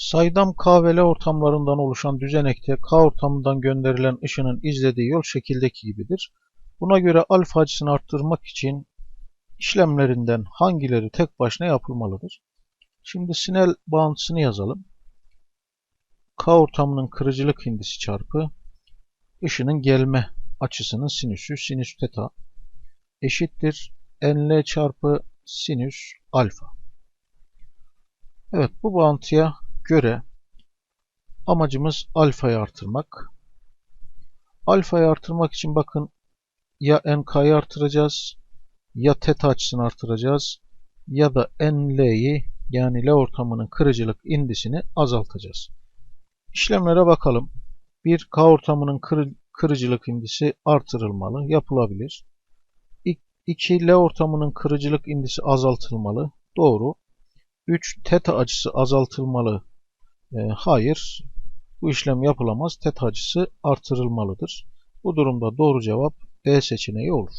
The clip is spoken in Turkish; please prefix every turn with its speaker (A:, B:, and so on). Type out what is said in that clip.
A: Saydam K ortamlarından oluşan düzenekte K ortamından gönderilen ışının izlediği yol şekildeki gibidir. Buna göre alfa açısını arttırmak için işlemlerinden hangileri tek başına yapılmalıdır? Şimdi Snell bağıntısını yazalım. K ortamının kırıcılık indisi çarpı ışının gelme açısının sinüsü sinüs teta eşittir nl çarpı sinüs alfa. Evet bu bağıntıya göre amacımız alfayı artırmak. Alfayı artırmak için bakın ya nk'yı artıracağız ya teta açısını artıracağız ya da nl'yi yani L ortamının kırıcılık indisini azaltacağız. İşlemlere bakalım. Bir K ortamının kırı, kırıcılık indisi artırılmalı, yapılabilir. 2 L ortamının kırıcılık indisi azaltılmalı, doğru. 3 teta açısı azaltılmalı, e, hayır. Bu işlem yapılamaz, teta açısı artırılmalıdır. Bu durumda doğru cevap D seçeneği olur.